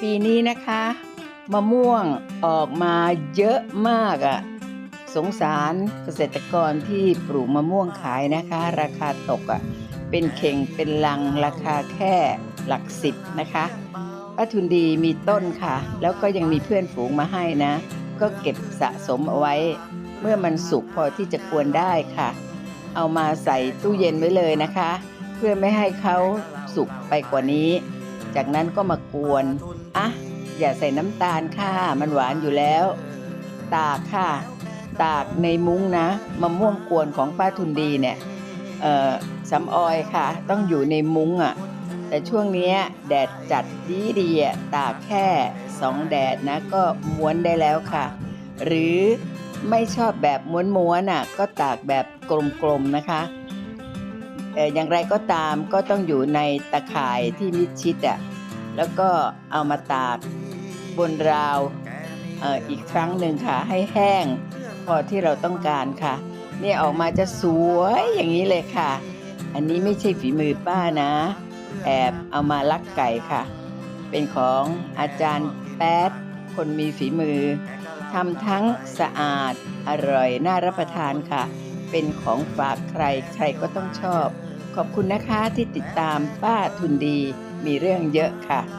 ปีนี้นะคะ มะม่วงออกมาเยอะมากอะ่ะ สงสารเกษตรกรที่ปลูกมะม่วงขายนะคะ ราคาตกอะ่ะ เป็นเข่งเป็นลังราคาแค่หลักสิบนะคะป้าทุนดีมีต้นค่ะ แล้วก็ยังมีเพื่อนฝูงมาให้นะ ก็เก็บสะสมเอาไว้ เมื่อมันสุกพอที่จะกวนได้ค่ะ เอามาใส่ตู้เย็นไว้เลยนะคะ เพื่อไม่ให้เขาสุกไปกว่านี้ จากนั้นก็มากวน อะ อย่าใส่น้ำตาลค่ะ มันหวานอยู่แล้ว ตากค่ะ ตากในมุ้งนะมะม่วงกวนของป้าทุนดีเนี่ย เอ่อสำออยค่ะ ต้องอยู่ในมุ้งอะ่ะ แต่ช่วงนี้แดดจัดดีดีๆตากแค่สองแดดนะ ก็ม้วนได้แล้วค่ะ หรือไม่ชอบแบบม้วนๆอะ ก็ตากแบบกลมๆนะคะ เอ่อย่างไรก็ตามก็ต้องอยู่ในตะข่ายที่มิดชิดอะแล้วก็เอามาตากบนราวเอ่ออีกครั้งหนึ่งค่ะ ให้แห้งพอที่เราต้องการค่ะ เนี่ยออกมาจะสวยอย่างนี้เลยค่ะ อันนี้ไม่ใช่ฝีมือป้านะ แอบเอามาลักไก่ค่ะ เป็นของอาจารย์แป๊ดคนมีฝีมือทำทั้งสะอาดอร่อยน่ารับประทานค่ะ เป็นของฝากใครใครก็ต้องชอบ ขอบคุณนะคะที่ติดตามป้าทุนดีมีเรื่องเยอะค่ะ